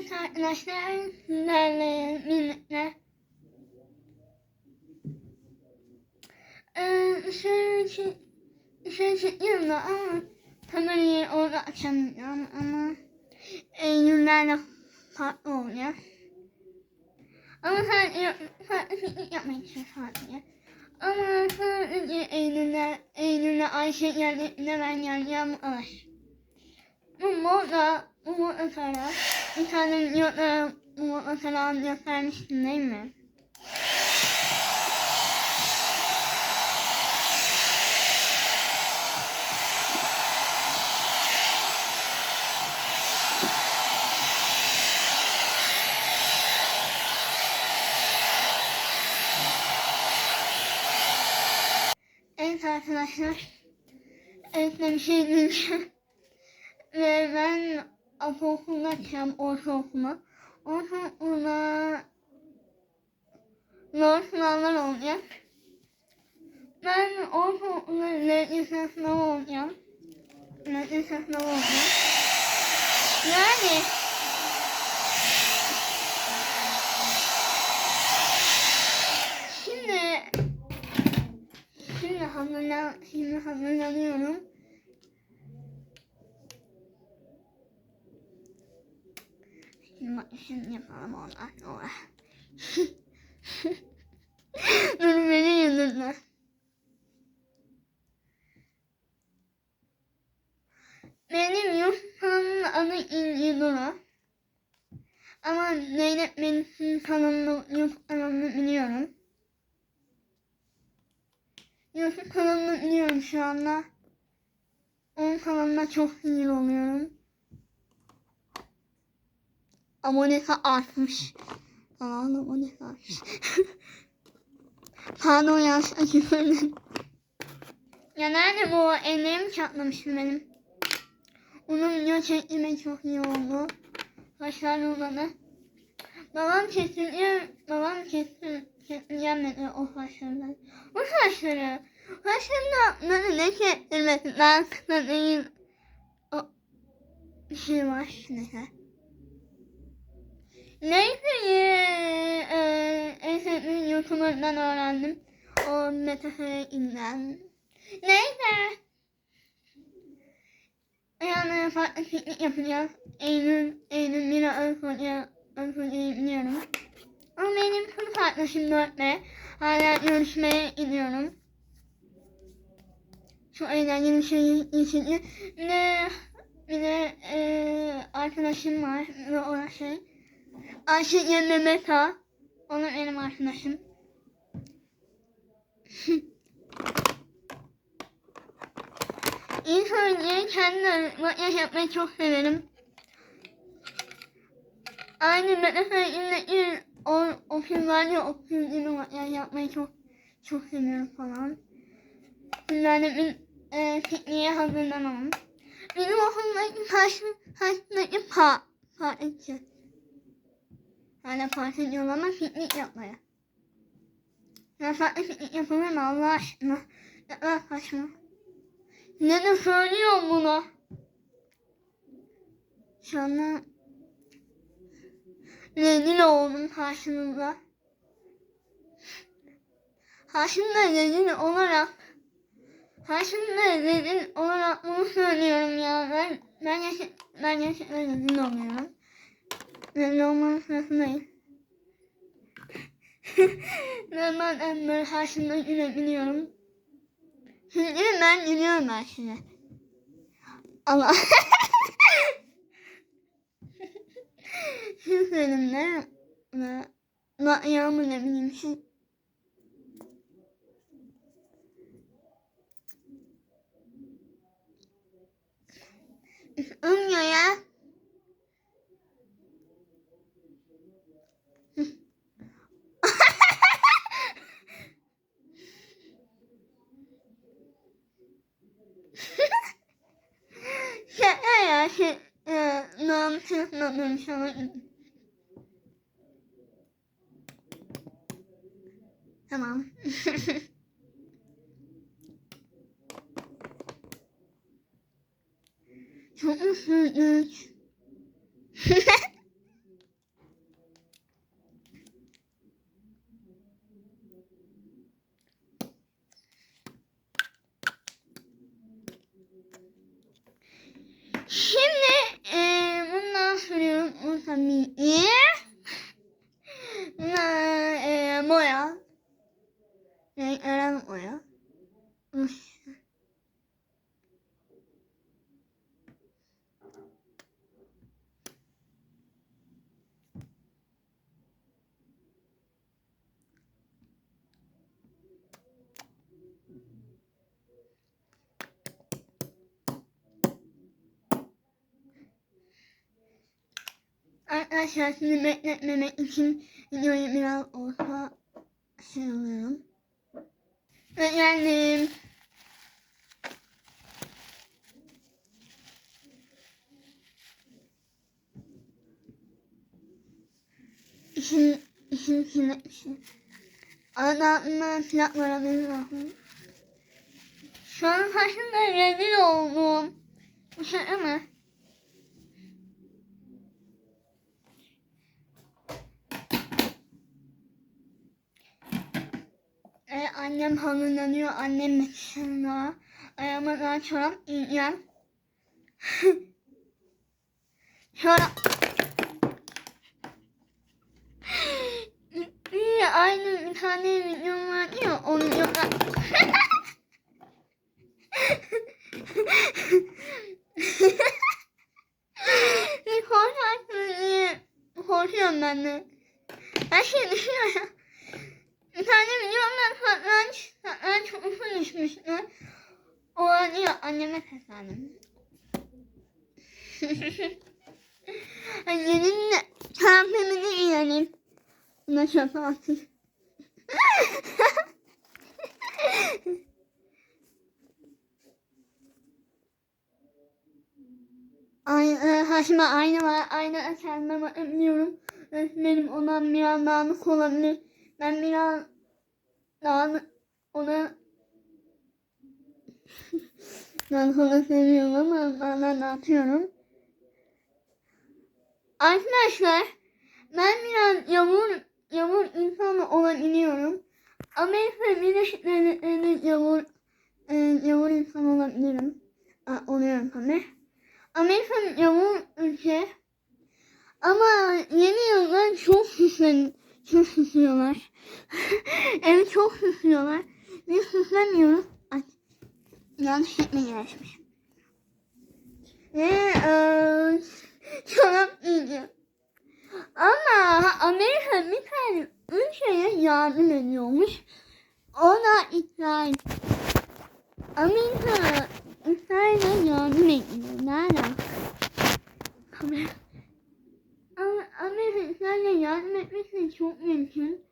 Evet arkadaşlar sizlerle birlikte ee, şöyle şey, şöyle çekiyorum da ama kamerayı orada açamıyorum ama Eylüllerle farklı oluyor. Ama sadece farklı piknik yapmak için sadece. Ama sadece Eylül'le, Eylül'le Ayşe geldiklerinde ben geleceğim alır. Bu moda, bu moda taraf. Bir tane moda tarafını göstermiştim değil mi? Evet arkadaşlar. Evet bir şey diyeceğim. Anaokuluna gideceğim ortaokula. Ortaokulda zor sınavlar olacak. Ben ortaokulda lise sınavı olacağım. Lise sınavı olacağım. Yani şimdi hazırlan şimdi hazırlanıyorum. Şimdi yapalım ondan sonra. Beni yüzünden. Benim Yusuf'un adı İnci Duru. Ama Zeynep benim kanalını, Yusuf kanalını biliyorum. Yusuf kanalını biliyorum şu anda. Onun kanalına çok sinir oluyorum. Abonesi artmış. Kanalın abonesi artmış. Pardon yanlışlıkla küfürledim. Ya nerede bu? Ellerim çatlamıştı benim. Onun video çektiğime çok iyi oldu. Kaşlar uzadı. Babam kesiliyor. Babam kesin kesileceğim dedi o saçlardan. O saçları. Saçlarında böyle ne kestirmesi. Ben kısa değil. O bir şey var. Neyse. Neyse eee en sevdiğim YouTuber'dan öğrendim. O Metaferik'inden. Neyse. Yani farklı piknik yapacağız. Eylül, Eylül bir Örfül'e, Örfül'e biliyorum. Ama benim sınıf arkadaşım dörtte. Hala görüşmeye gidiyorum. Çok eğlenceli bir şey geçirdi. Bir de, bir de eee arkadaşım var. Ve o şey. Ayşe Yemme Meta. O da benim arkadaşım. İlk önce kendim makyaj yapmayı çok severim. Aynı Metaferik'indeki o, o film var ya o film gibi makyaj yapmayı çok çok seviyorum falan. Sizlerle bir e, pikniğe hazırlanalım. Benim okulumdaki karşı, karşımdaki pa, partisi. Yani parti ediyorum ama piknik yapmaya. Ya farklı piknik mı Allah aşkına? Kadar saçma. Ne de söylüyorum bunu. Şu anda rezil oldum karşınızda. Karşımda rezil olarak Karşımda rezil olarak bunu söylüyorum ya. Ben, ben, ben gerçekten rezil oluyorum. Sırasındayım. ben bazen böyle karşımda gülebiliyorum. Çünkü ben gülüyorum ben size. Allah. Ve ne yağmur ne bileyim şey. Ümüyor ya. Şaka ya şey e, namusuz namusuz Tamam. Çok mutluyuz. mommy. Arkadaşlar sizi bekletmemek için videoyu biraz olsa şey alıyorum. Ve geldim. İşin, işin sinirmişim. Arada aklımdan silahlar haberim lazım. Şu an saçımda rezil oldum. Bu şaka mı? Annem hazırlanıyor. Annem mekanına. Ayağıma daha çorap giyeceğim. çorap. Aynı bir tane videom vardı ya. Onu yok. Korkuyorum ben de. Her şeyi düşünüyorum. Bir tane videomdan satranç, satranç kutusu düşmüştü. O diyor anneme seslendim. Annenin de kalemini yiyelim. Buna çok altı. Aynı, haşma aynı var. Aynı kendime bakabiliyorum. Benim olan biraz dağınık olabilir. Ben biraz dağınık ona ben onu seviyorum ama bazen dağıtıyorum. Arkadaşlar ben biraz yavur yavur insan olabiliyorum. Amerika Birleşik Devletleri'nde yavur e, yavur insan olabilirim. A, oluyorum tabii. Amerika yavur ülke. Ama yeni yıldan çok süslen, çok süslüyorlar. Evi çok süslüyorlar. Biz süslemiyoruz. Ay, yanlış etme yarışmışım. Ve eee çorap giyeceğim. Ama Amerika bir tane ülkeye yardım ediyormuş. O da İsrail. Amerika İsrail'e yardım ediyor. Nerede? Kamera. İsrail'e yardım etmesi çok mümkün.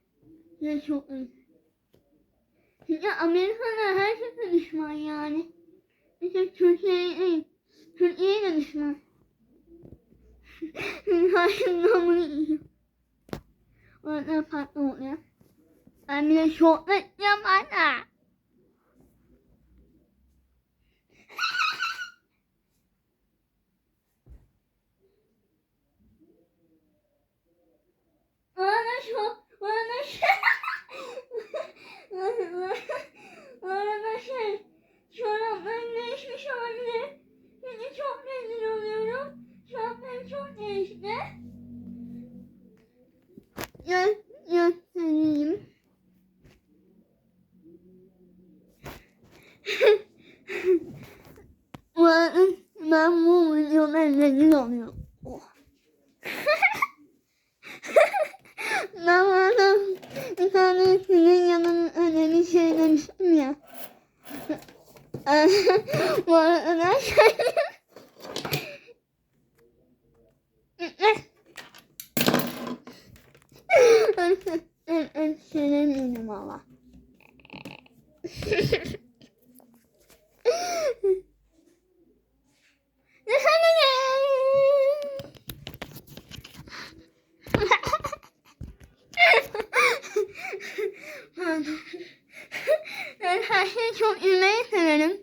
Ve çok mümkün. Çünkü Amerika'da herkese düşman yani. Bir tek Türkiye'ye değil. Türkiye'ye de düşman. Karşımda bunu yiyor. Orada farklı oluyor. Ben bir de şort yapacağım anne. Bana şu, bana şu. Bana şey, çoraplarım değişmiş olabilir. Şimdi çok memnun oluyorum. Çoraplarım çok değişti. Gel, göstereyim. ben, bu videodan rezil oluyorum. Oh. ben bana bir tane sizin yanın önemli şey demiştim ya. bu arada ben ben, ben, ben söylemiyorum valla. Pardon. Ben her şeyi çok yemeyi severim.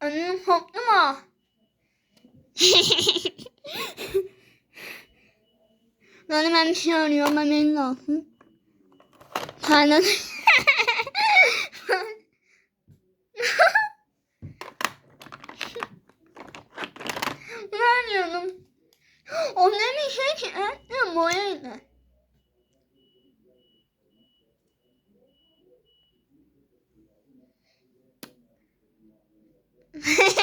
Annem korktu mu? Ben hemen bir şey arıyorum haberin olsun. Pardon. ne arıyorum? Onlar bir şey ki ettim boyaydı. Hehehe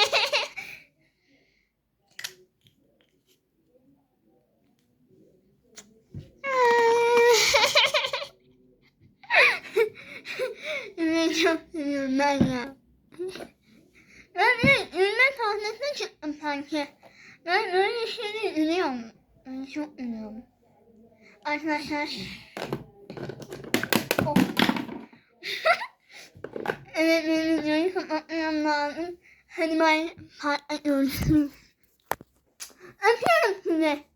ben ya. Ben bir ünlü sahnesine çıktım sanki. Ben böyle şeyleri ünlüyorum. Ben çok ünlüyorum. Arkadaşlar. Oh. evet benim videoyu kapatmam lazım. Hadi ben part görüşürüz. Öpüyorum sizi.